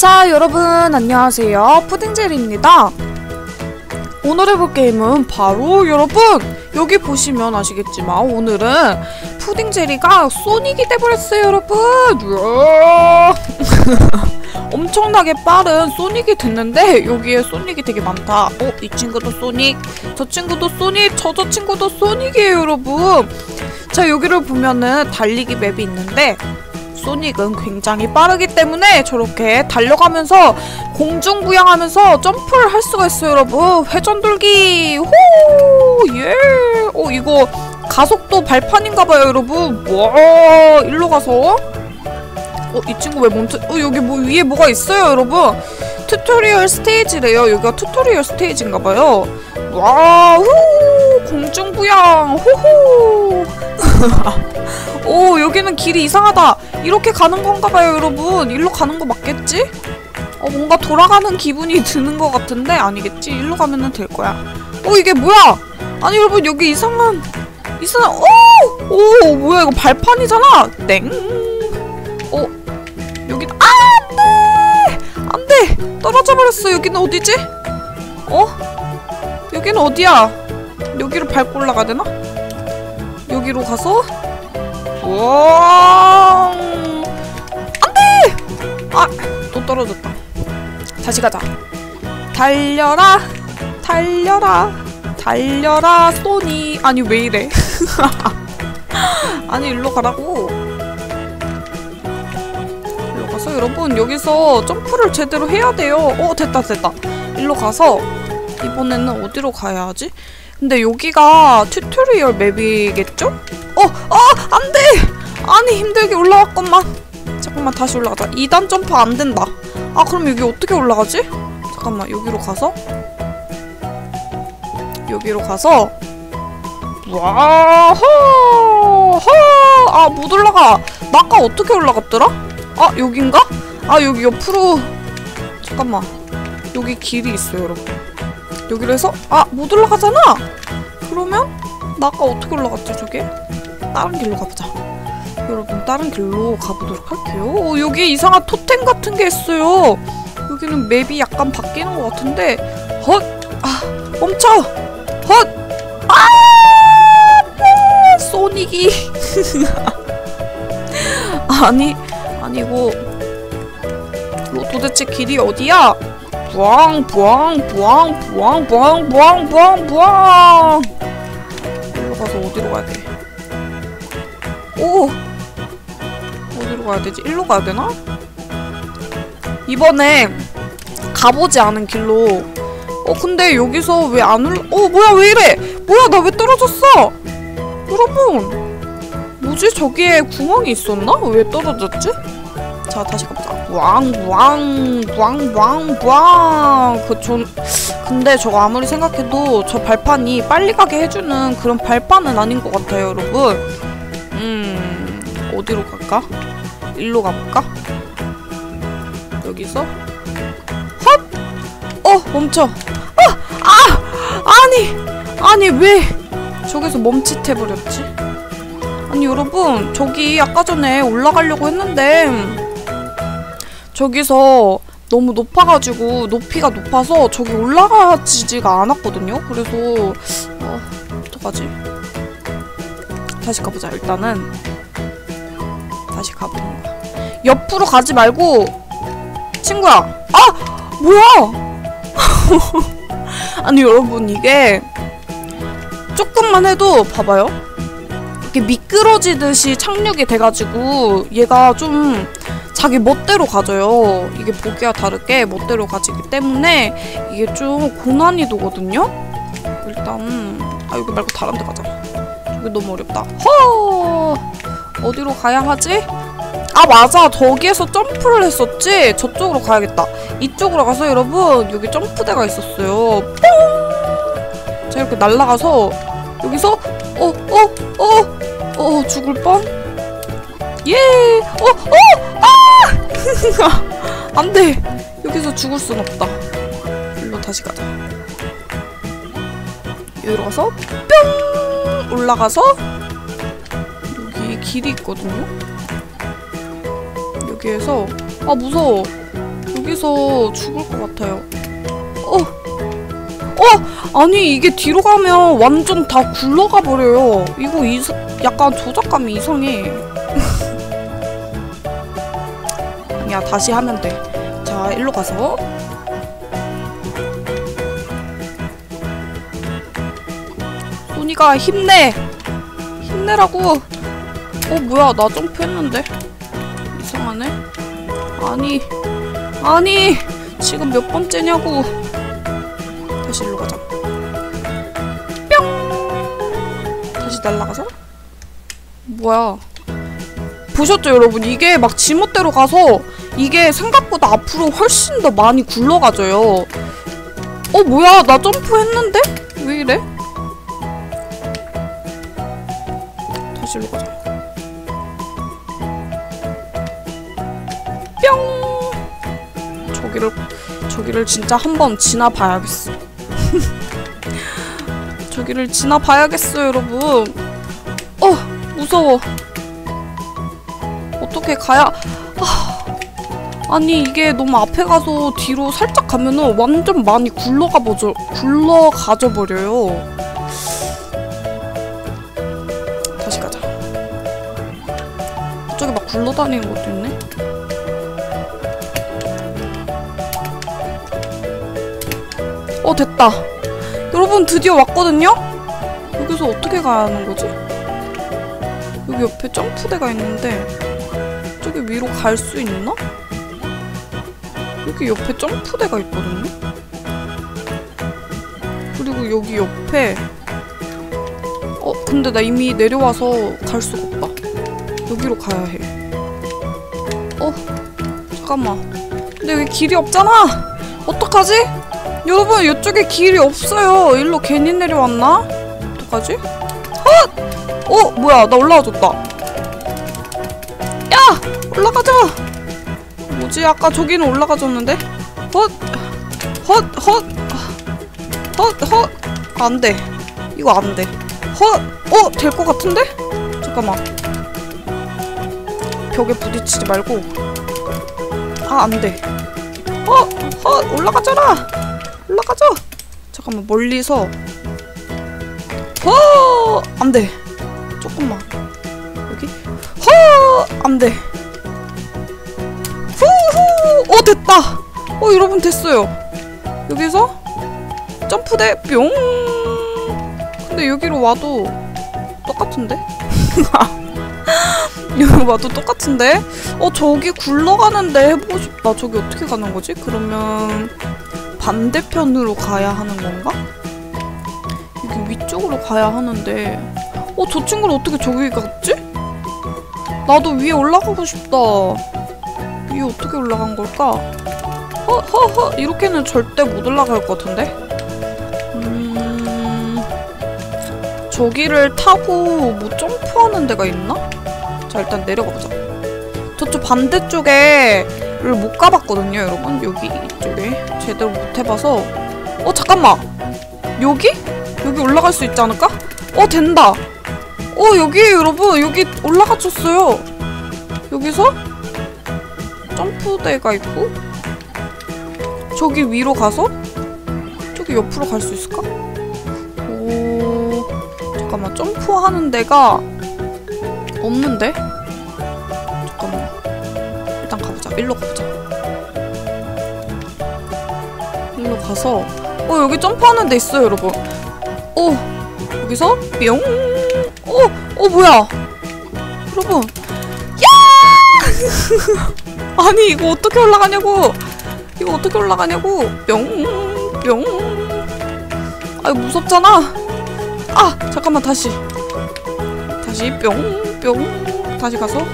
자 여러분 안녕하세요 푸딩젤입니다 오늘 해볼 게임은 바로 여러분 여기 보시면 아시겠지만 오늘은 푸딩젤리가 소닉이 돼버렸어요 여러분. 엄청나게 빠른 소닉이 됐는데 여기에 소닉이 되게 많다 어? 이 친구도 소닉 저 친구도 소닉 저 저 친구도 소닉이에요 여러분 자 여기를 보면은 달리기 맵이 있는데 소닉은 굉장히 빠르기 때문에 저렇게 달려가면서 공중부양하면서 점프를 할 수가 있어요 여러분. 회전돌기. 호! 예! 어 이거 가속도 발판인가봐요 여러분. 와 일로 가서. 어 이 친구 왜 멈춰 어 여기 뭐 위에 뭐가 있어요 여러분? 튜토리얼 스테이지래요. 여기가 튜토리얼 스테이지인가봐요. 와우! 공중부양! 호호 오 여기는 길이 이상하다 이렇게 가는 건가봐요 여러분 일로 가는 거 맞겠지? 어 뭔가 돌아가는 기분이 드는 것 같은데 아니겠지? 일로 가면은 될 거야 어 이게 뭐야 아니 여러분 여기 이상한 이상한 오! 오 뭐야 이거 발판이잖아 땡 어? 여기 아 안돼 안돼 떨어져 버렸어 여기는 어디지? 어? 여기는 어디야? 여기로 밟고 올라가야 되나? 여기로 가서 와 안돼! 아또 떨어졌다. 다시 가자. 달려라 달려라 달려라 소니. 아니 왜 이래? 아니 일로 가라고. 일로 가서 여러분 여기서 점프를 제대로 해야 돼요. 어 됐다 됐다. 일로 가서 이번에는 어디로 가야 하지? 근데 여기가 튜토리얼 맵이겠죠? 어! 어! 안 돼! 아니 힘들게 올라왔건만 잠깐만 다시 올라가자 2단 점프 안 된다 아 그럼 여기 어떻게 올라가지? 잠깐만 여기로 가서 여기로 가서 와호 아못 올라가 나 아까 어떻게 올라갔더라? 아 여긴가? 아 여기 옆으로 잠깐만 여기 길이 있어요 여러분 여기로 해서 아 못 올라가잖아 그러면 나 아까 어떻게 올라갔지 저게? 다른 길로 가보자 여러분 다른 길로 가보도록 할게요 어, 여기 이상한 토템 같은 게 있어요 여기는 맵이 약간 바뀌는 것 같은데 헛! 아 멈춰! 헛! 아! 네, 소닉이 아니 아니고 이거 도대체 길이 어디야? 부앙 부앙 부앙 부앙 부앙 부앙 부앙 부앙 일로 가서 어디로 가야 돼? 오 어디로 가야 되지? 일로 가야 되나? 이번에 가보지 않은 길로 어 근데 여기서 왜 안 올라 어 뭐야 왜 이래 뭐야 나 왜 떨어졌어 여러분 뭐지 저기에 구멍이 있었나? 왜 떨어졌지? 자 다시 가보자 왕왕왕왕왕왕 그전 근데 저거 아무리 생각해도 저 발판이 빨리 가게 해주는 그런 발판은 아닌 것 같아요 여러분 음 어디로 갈까? 일로 가볼까? 여기서 헛! 어 멈춰 어! 아! 아니 아니 왜 저기서 멈칫해버렸지? 아니 여러분 저기 아까 전에 올라가려고 했는데 저기서 너무 높아가지고 높이가 높아서 저기 올라가지지가 않았거든요. 그래서 어, 어떡하지? 다시 가보자. 일단은 다시 가보는 거야. 옆으로 가지 말고 친구야. 아 뭐야? 아니 여러분 이게 조금만 해도 봐봐요. 이렇게 미끄러지듯이 착륙이 돼가지고 얘가 좀 자기 멋대로 가져요. 이게 보기와 다르게 멋대로 가지기 때문에 이게 좀 고난이도거든요. 일단 아 여기 말고 다른 데 가자. 저기 너무 어렵다. 허 어디로 가야 하지? 아 맞아 저기에서 점프를 했었지 저쪽으로 가야겠다 이쪽으로 가서 여러분 여기 점프대가 있었어요 뽕! 자 이렇게 날아가서 여기서 어 어 어 어 죽을 뻔 예! 어! 어! 아! 안 돼! 여기서 죽을 순 없다. 일로 다시 가자. 여기로 가서 뿅! 올라가서 여기 길이 있거든요? 여기에서 아 무서워. 여기 여기서 죽을 것 같아요. 어, 어, 아니 이게 뒤로 가면 완전 다 굴러가 버려요. 이거 이사, 약간 조작감이 이상해. 아니야 다시 하면 돼. 자 일로 가서 소니가 힘내, 힘내라고. 어 뭐야 나 점프했는데 이상하네. 아니 아니 지금 몇 번째냐고. 다시 일로 가자. 뿅! 다시 날아가서? 뭐야. 보셨죠, 여러분? 이게 막 지멋대로 가서 이게 생각보다 앞으로 훨씬 더 많이 굴러가져요. 어, 뭐야. 나 점프했는데? 왜 이래? 일로 가자. 뿅! 저기를, 저기를 진짜 한번 지나봐야겠어. 저기를 지나봐야겠어요, 여러분. 어, 무서워. 어떻게 가야... 아, 아니, 이게 너무 앞에 가서 뒤로 살짝 가면은 완전 많이 굴러가 버져, 굴러가져 버려요. 굴러다니는 것도 있네. 어, 됐다. 여러분 드디어 왔거든요? 여기서 어떻게 가야 하는 거지? 여기 옆에 점프대가 있는데 저기 위로 갈 수 있나? 여기 옆에 점프대가 있거든요? 그리고 여기 옆에 어 근데 나 이미 내려와서 갈 수가 없다 여기로 가야 해 어? 잠깐만 근데 여기 길이 없잖아 어떡하지? 여러분 이쪽에 길이 없어요. 일로 괜히 내려왔나? 어떡하지? 헛! 어 뭐야 나 올라와줬다. 야 올라가자. 뭐지 아까 저기는 올라가줬는데? 헛! 헛! 헛! 헛! 헛! 안돼. 이거 안돼. 헛! 어? 될 것 같은데? 잠깐만. 벽에 부딪히지 말고. 아 안돼. 헛! 헛! 올라가잖아! 올라가자. 잠깐만 멀리서. 허 안돼. 조금만 여기. 허 안돼. 후후. 어 됐다. 어 여러분 됐어요. 여기서 점프대 뿅. 근데 여기로 와도 똑같은데? 여기 와도 똑같은데? 어 저기 굴러가는데 해보고 싶다. 저기 어떻게 가는 거지? 그러면 반대편으로 가야 하는 건가? 여기 위쪽으로 가야 하는데 어? 저 친구는 어떻게 저기 갔지? 나도 위에 올라가고 싶다 위에 어떻게 올라간 걸까? 허허허 이렇게는 절대 못 올라갈 것 같은데? 음... 저기를 타고 뭐 점프하는 데가 있나? 자 일단 내려가 보자. 저쪽 반대쪽에 를 못 가봤거든요 여러분. 여기 이쪽에. 제대로 못 해봐서. 어 잠깐만. 여기? 여기 올라갈 수 있지 않을까? 어 된다. 어 여기 여러분. 여기 올라가줬어요. 여기서? 점프대가 있고. 저기 위로 가서? 저기 옆으로 갈 수 있을까? 오 잠깐만. 점프하는 데가 없는데? 잠깐만. 일단 가보자. 일로 가보자. 일로 가서. 어 여기 점프하는 데 있어요 여러분. 오 여기서? 뿅. 오! 어 뭐야? 여러분. 야! 아니 이거 어떻게 올라가냐고. 이거 어떻게 올라가냐고. 뿅뿅. 아 무섭잖아. 아 잠깐만 다시 다시 뿅 뿅 다시 가서 야!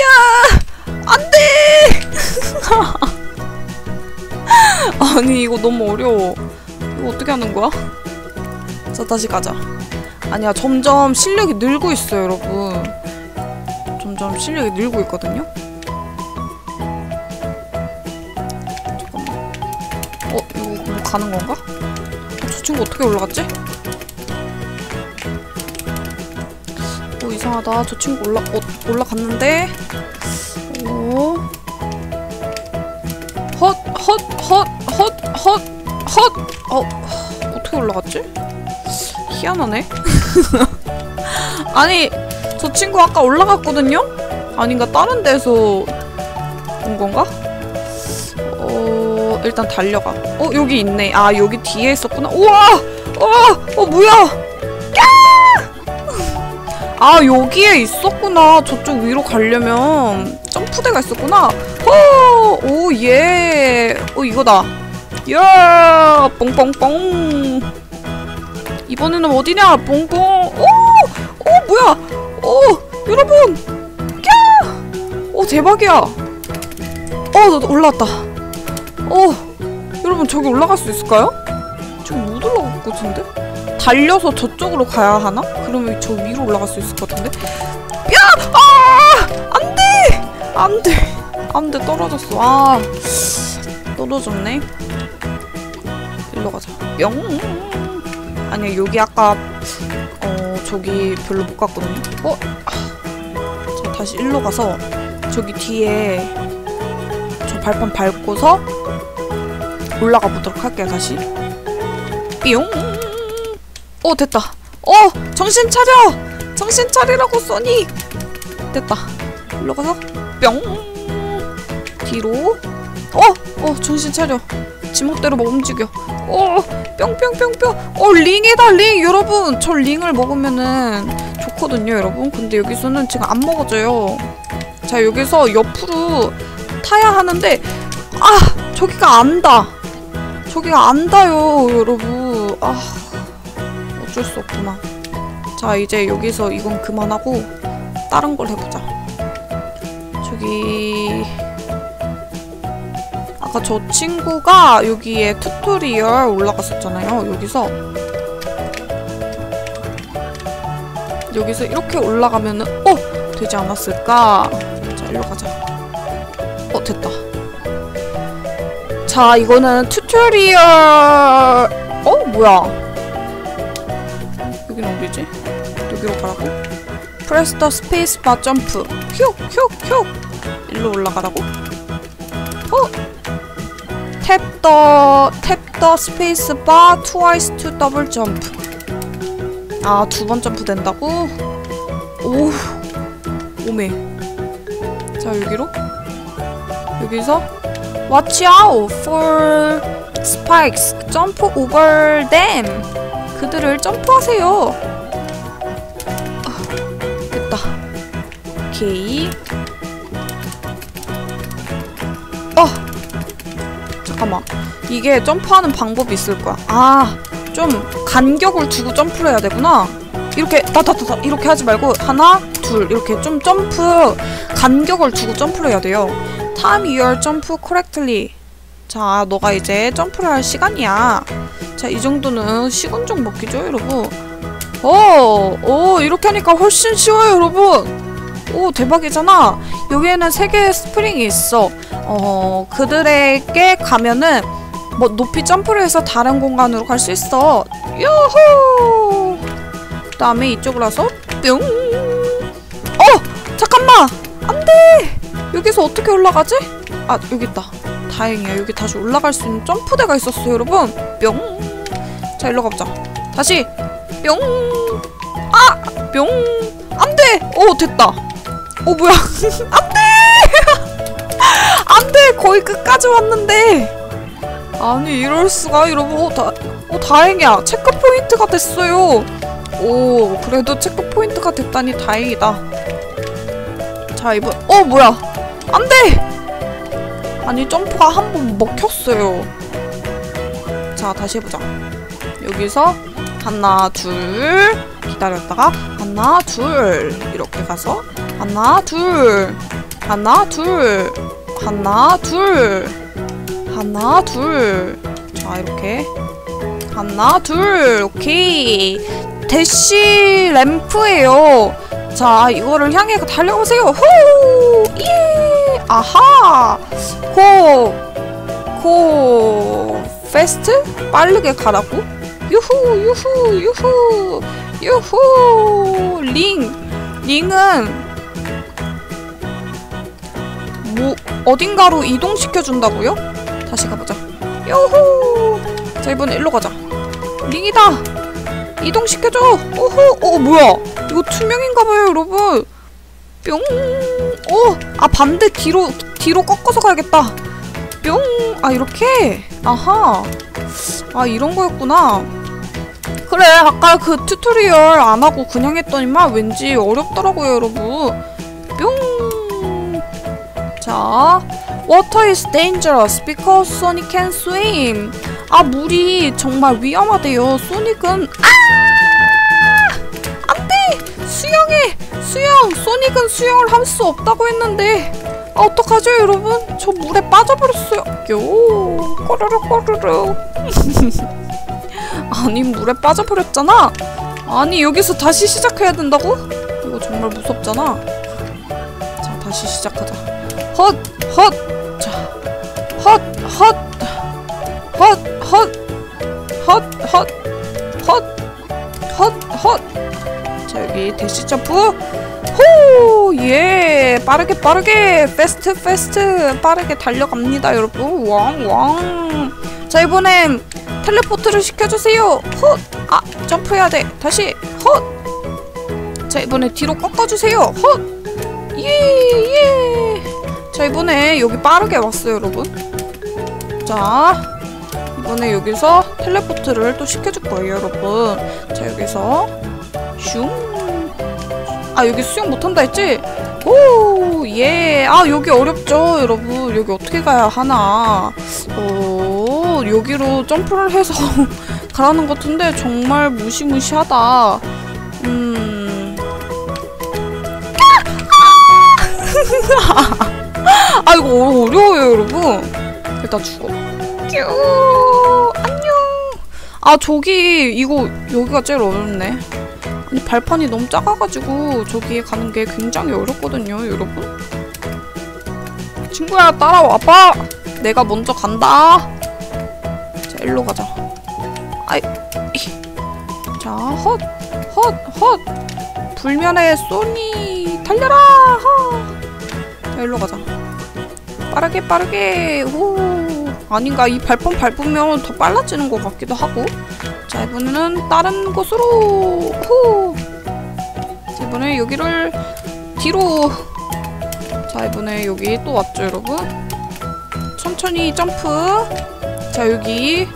야! 안 돼! 아니 이거 너무 어려워 이거 어떻게 하는 거야? 자 다시 가자 아니야 점점 실력이 늘고 있어요 여러분 점점 실력이 늘고 있거든요 잠깐만 어 이거 뭐 가는 건가? 어, 저 친구 어떻게 올라갔지? 이상하다 저 친구 올라 어, 올라갔는데 오 헛헛 헛 헛 헛 어 어떻게 올라갔지? 희한하네. 아니 저 친구 아까 올라갔거든요? 아닌가 다른 데서 온 건가? 어 일단 달려가. 어 여기 있네. 아 여기 뒤에 있었구나. 우와! 어, 어 뭐야? 아 여기에 있었구나. 저쪽 위로 가려면 점프대가 있었구나. 호! 오 예. 어 이거다. 야! 뽕뽕뽕. 이번에는 어디냐? 뽕뽕. 오! 오 뭐야? 오 여러분. 야! 오 대박이야. 어나 올라왔다. 어 여러분 저기 올라갈 수 있을까요? 저기 못 올라갈 것 같은데? 달려서 저쪽으로 가야 하나? 그러면 저 위로 올라갈 수 있을 것 같은데? 야! 아! 안 돼! 안 돼. 안 돼. 떨어졌어. 아. 떨어졌네. 일로 가자. 뿅. 아니야, 여기 아까 어, 저기 별로 못 갔거든요. 어? 아. 자, 다시 일로 가서 저기 뒤에 저 발판 밟고서 올라가 보도록 할게요, 다시. 뿅. 어 됐다. 어 정신 차려. 정신 차리라고 써니. 됐다. 일로 가서 뿅. 뒤로. 어어 정신 차려. 지멋대로 뭐 움직여. 어 뿅뿅뿅뿅. 어 링이다 링 여러분. 저 링을 먹으면은 좋거든요 여러분. 근데 여기서는 지금 안 먹어져요. 자 여기서 옆으로 타야 하는데 아 저기가 안다. 저기가 안다요 여러분. 아. 어쩔 수 없구나. 자, 이제 여기서 이건 그만하고 다른 걸 해보자. 저기 아까 저 친구가 여기에 튜토리얼 올라갔었잖아요. 여기서 여기서 이렇게 올라가면은 어! 되지 않았을까? 자, 일로 가자. 어, 됐다. 자, 이거는 튜토리얼 어? 뭐야? 여기는 어디지? 여기로 가라고? 프레스 더 스페이스 바 점프 휙휙휙 일로 올라가라고? 어? 탭더 탭더 스페이스 바 트와이스 투 더블 점프 아 두 번 점프 된다고? 오 오메 자 여기로 여기서 Watch out for spikes jump over them 그들을 점프하세요. 아, 됐다. 오케이. 어! 잠깐만. 이게 점프하는 방법이 있을 거야. 아, 좀 간격을 두고 점프를 해야 되구나. 이렇게 다다다다 이렇게 하지 말고 하나, 둘 이렇게 좀 점프 간격을 두고 점프를 해야 돼요. Time your jump correctly. 자, 너가 이제 점프를 할 시간이야. 자, 이 정도는 시간적 먹기죠, 여러분. 오, 오, 이렇게 하니까 훨씬 쉬워요, 여러분. 오, 대박이잖아. 여기에는 세 개의 스프링이 있어. 어, 그들에게 가면은 뭐 높이 점프를 해서 다른 공간으로 갈 수 있어. 요호! 그 다음에 이쪽으로 와서 뿅! 어! 잠깐만! 안 돼! 여기서 어떻게 올라가지? 아, 여기 있다. 다행이야. 여기 다시 올라갈 수 있는 점프대가 있었어요, 여러분. 뿅! 자, 일로 가보자. 다시! 뿅! 아! 뿅! 안 돼! 오, 됐다. 오, 뭐야. 안 돼! 안 돼! 거의 끝까지 왔는데. 아니, 이럴 수가, 여러분. 오, 다, 오, 다행이야. 체크 포인트가 됐어요. 오, 그래도 체크 포인트가 됐다니 다행이다. 자, 이번, 어, 뭐야. 안 돼! 아니 점프가 한 번 먹혔어요 자 다시 해보자 여기서 하나 둘 기다렸다가 하나 둘 이렇게 가서 하나 둘 하나 둘 하나 둘 하나 둘 자 이렇게. 하나 둘 오케이. 대시 램프예요. 자 이거를 향해 달려보세요. 후 예! 아하! 코, 코, 페스트? 빠르게 가라고? 유후, 유후, 유후, 유후, 링. 링은 뭐, 어딘가로 이동시켜준다고요? 다시 가보자. 요호! 자, 이번에 일로 가자. 링이다! 이동시켜줘! 오호! 어, 뭐야? 이거 투명인가봐요, 여러분. 뿅! 오! 아, 반대 뒤로, 뒤로 꺾어서 가야겠다. 뿅! 아, 이렇게? 아하. 아, 이런 거였구나. 그래, 아까 그 튜토리얼 안 하고 그냥 했더니만 왠지 어렵더라고요, 여러분. 뿅! 자, Water is dangerous because Sonic can swim. 아, 물이 정말 위험하대요. 소닉은 아! 안 돼! 수영해! 수영! 소닉은 수영을 할 수 없다고 했는데. 아, 어떡하죠, 여러분? 저 물에 빠져버렸어요. 요! 꼬르르 꼬르르. 아니, 물에 빠져버렸잖아. 아니, 여기서 다시 시작해야 된다고? 이거 정말 무섭잖아. 자, 다시 시작하자. 헛! 헛! 자, 헛! 헛! 헛! 헛! 헛! 헛! 헛! 헛! 헛! 자, 여기 대시 점프. 호! 예! 빠르게 빠르게 패스트 패스트 빠르게 달려갑니다, 여러분. 왕 왕. 자, 이번엔 텔레포트를 시켜주세요. 헛! 아, 점프해야 돼. 다시 헛! 자, 이번에 뒤로 꺾어주세요. 헛! 예! 예! 자 이번에 여기 빠르게 왔어요 여러분 자 이번에 여기서 텔레포트를 또 시켜줄 거예요 여러분 자 여기서 슝아 여기 수영 못한다 했지? 오 예 아 여기 어렵죠 여러분 여기 어떻게 가야 하나 어 여기로 점프를 해서 가라는 것 같은데 정말 무시무시하다. 음. 아 이거 어려워요 여러분. 일단 죽어. 뀨 안녕. 아 저기 이거 여기가 제일 어렵네. 아니 발판이 너무 작아가지고 저기에 가는 게 굉장히 어렵거든요 여러분. 친구야 따라와봐 내가 먼저 간다. 자 일로 가자. 아이 자 헛 헛 헛. 불면의 소니 달려라! 하. 자, 일로 가자. 빠르게 빠르게. 오 아닌가 이 발판 밟으면 더 빨라지는 것 같기도 하고. 자 이번에는 다른 곳으로. 호! 자, 이번에 여기를 뒤로. 자 이번에 여기 또 왔죠 여러분 천천히 점프. 자 여기.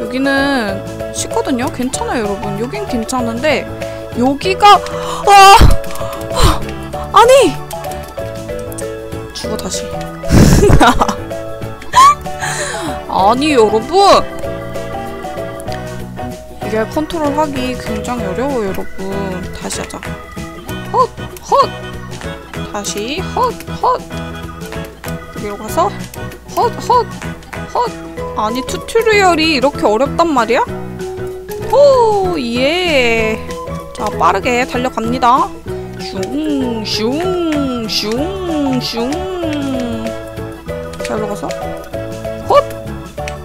여기는 쉽거든요? 괜찮아요 여러분. 여긴 괜찮은데 여기가 아 아니! 죽어 다시. 아니 여러분! 이게 컨트롤하기 굉장히 어려워요 여러분. 다시 하자. 헛 헛! 다시. 헛 헛! 여기로 가서 헛 헛 헛. 아니 튜토리얼이 이렇게 어렵단 말이야? 호 예 자 빠르게 달려갑니다. 슝 슝 슝 슝. 자 일로 가서. 헛!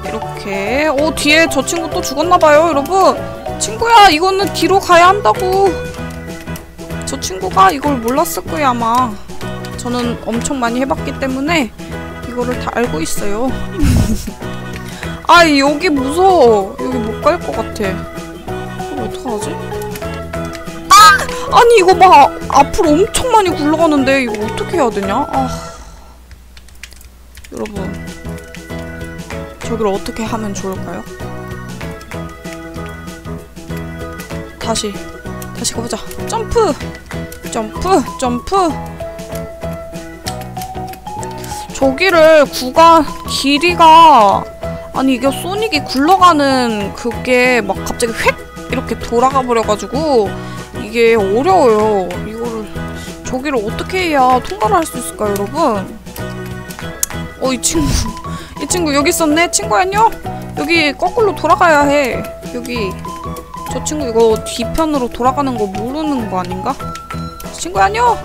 이렇게. 오 뒤에 저 친구 또 죽었나봐요 여러분. 친구야 이거는 뒤로 가야 한다고. 저 친구가 이걸 몰랐을 거야 아마. 저는 엄청 많이 해봤기 때문에 이거를 다 알고 있어요. 아 여기 무서워. 여기 못 갈 것 같아. 이거 어떡하지? 아니 이거 막 앞으로 엄청 많이 굴러가는데 이거 어떻게 해야 되냐? 아. 여러분. 저기를 어떻게 하면 좋을까요? 다시. 다시 가보자. 점프! 점프! 점프 저기를 구간 길이가 아니 이게 소닉이 굴러가는 그게 막 갑자기 획 이렇게 돌아가 버려가지고 이게 어려워요. 이거를 저기를 어떻게 해야 통과를 할 수 있을까요, 여러분? 어, 이 친구. 이 친구 여기 있었네. 친구 안녕? 여기 거꾸로 돌아가야 해. 여기. 저 친구 이거 뒤편으로 돌아가는 거 모르는 거 아닌가? 친구 안녕?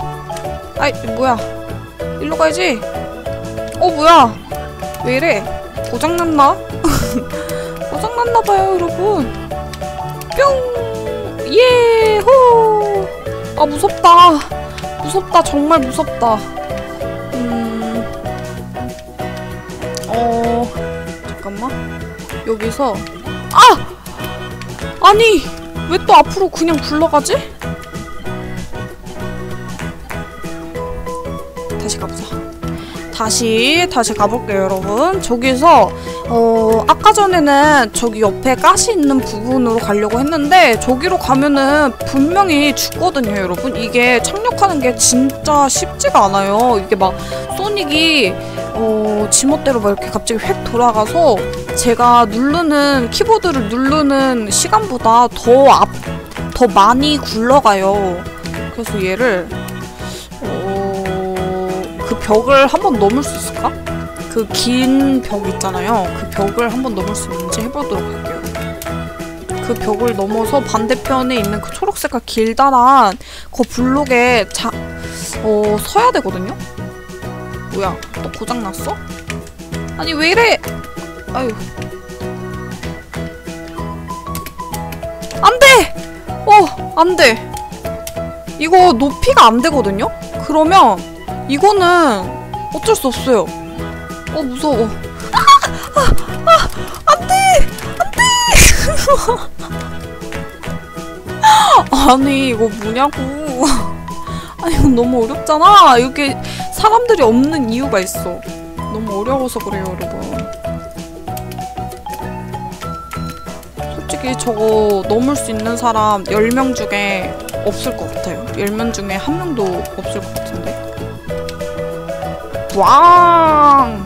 아이, 뭐야. 일로 가야지. 어, 뭐야. 왜 이래? 고장났나? 고장났나봐요, 여러분. 뿅! 예! 호! 아, 무섭다. 무섭다. 정말 무섭다. 음. 어. 여기서 아! 아니 왜 또 앞으로 그냥 굴러가지? 다시 다시 가볼게요 여러분. 저기서 어 아까 전에는 저기 옆에 가시 있는 부분으로 가려고 했는데 저기로 가면은 분명히 죽거든요 여러분. 이게 착륙하는 게 진짜 쉽지가 않아요. 이게 막 소닉이 어 지멋대로 막 이렇게 갑자기 획 돌아가서 제가 누르는 키보드를 누르는 시간보다 더 앞 더 많이 굴러가요. 그래서 얘를 벽을 한 번 넘을 수 있을까? 그 긴 벽 있잖아요. 그 벽을 한 번 넘을 수 있는지 해보도록 할게요. 그 벽을 넘어서 반대편에 있는 그 초록색깔 길다란 그 블록에 자, 어, 서야 되거든요? 뭐야, 또 고장났어? 아니, 왜 이래! 아유. 안 돼! 어, 안 돼. 이거 높이가 안 되거든요? 그러면 이거는 어쩔 수 없어요. 어 무서워. 아, 아, 아, 안 돼, 안 돼. 아니 이거 뭐냐고. 아니 이거 너무 어렵잖아. 이렇게 사람들이 없는 이유가 있어. 너무 어려워서 그래요, 여러분. 솔직히 저거 넘을 수 있는 사람 10명 중에 없을 것 같아요. 10명 중에 한 명도 없을 것 같은데. 왕!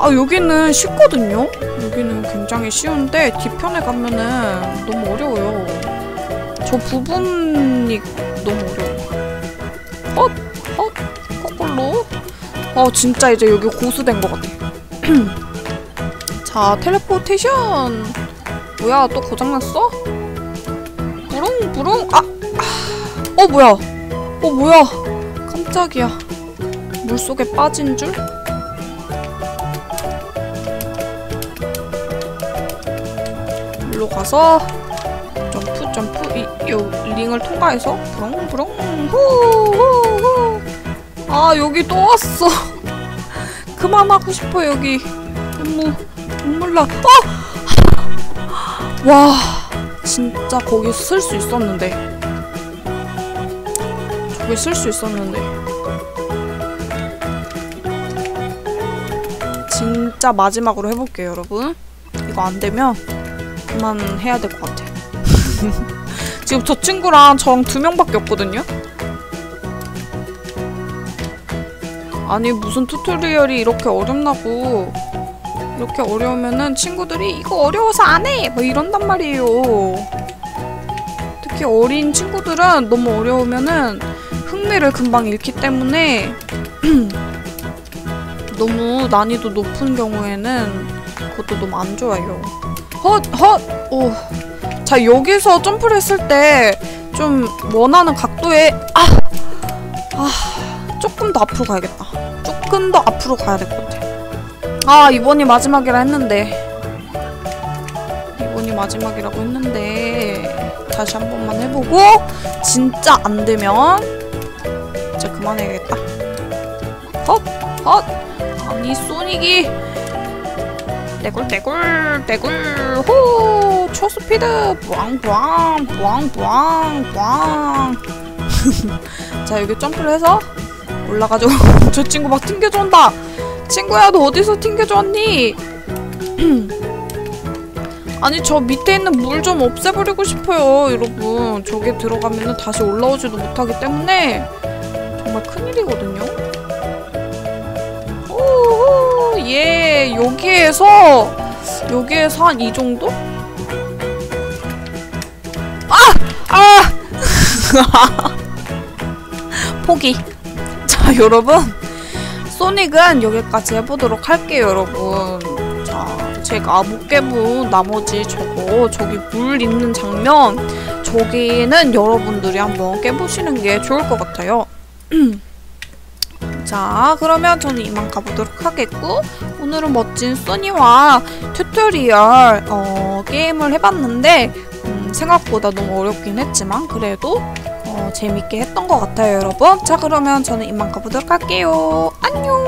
아, 여기는 쉽거든요? 여기는 굉장히 쉬운데, 뒤편에 가면은 너무 어려워요. 저 부분이 너무 어려워. 헛! 헛! 거꾸로. 어, 진짜 이제 여기 고수된 것 같아. 자, 텔레포테이션! 뭐야, 또 고장났어? 부릉, 부릉! 아! 아. 어, 뭐야! 어, 뭐야! 깜짝이야. 물속에 빠진 줄? 일로 가서 점프 점프. 이, 이 링을 통과해서 부렁 부렁 후후후. 아 여기 또 왔어. 그만하고 싶어 여기. 너무 눈물 나. 어! 와 진짜 거기 쓸 수 있었는데. 저기 쓸 수 있었는데 진짜 마지막으로 해볼게요 여러분. 이거 안되면 그만 해야 될 것 같아 지금 저 친구랑 저랑 두 명밖에 없거든요? 아니 무슨 튜토리얼이 이렇게 어렵나고. 이렇게 어려우면은 친구들이 이거 어려워서 안해! 뭐 이런단 말이에요. 특히 어린 친구들은 너무 어려우면은 흥미를 금방 잃기 때문에 너무 난이도 높은 경우에는 그것도 너무 안 좋아요. 헛! 헛! 오. 자, 여기서 점프를 했을 때 좀 원하는 각도에 아! 아, 조금 더 앞으로 가야겠다. 조금 더 앞으로 가야 될 것 같아. 아, 이번이 마지막이라 했는데. 이번이 마지막이라고 했는데 다시 한 번만 해보고 진짜 안 되면 이제 그만해야겠다. 헛! 헛! 아니 소닉이. 떼굴떼굴 떼굴. 호 초스피드. 뿌앙뿌앙 뿌앙뿌앙 뿌앙 자 여기 점프를 해서 올라가지고 저 친구 막 튕겨져 온다. 친구야 너 어디서 튕겨져 왔니? 아니 저 밑에 있는 물 좀 없애버리고 싶어요 여러분. 저기 들어가면 다시 올라오지도 못하기 때문에 정말 큰일이거든요 여기에서 여기에서 한 이 정도? 아! 아! 포기 자 여러분 소닉은 여기까지 해보도록 할게요 여러분 자 제가 못 깨본 나머지 저거 저기 물 있는 장면 저기는 여러분들이 한번 깨보시는 게 좋을 것 같아요 자 그러면 저는 이만 가보도록 하겠고 오늘은 멋진 소니와 튜토리얼 어, 게임을 해봤는데 음, 생각보다 너무 어렵긴 했지만 그래도 어, 재밌게 했던 것 같아요 여러분. 자 그러면 저는 이만 가보도록 할게요. 안녕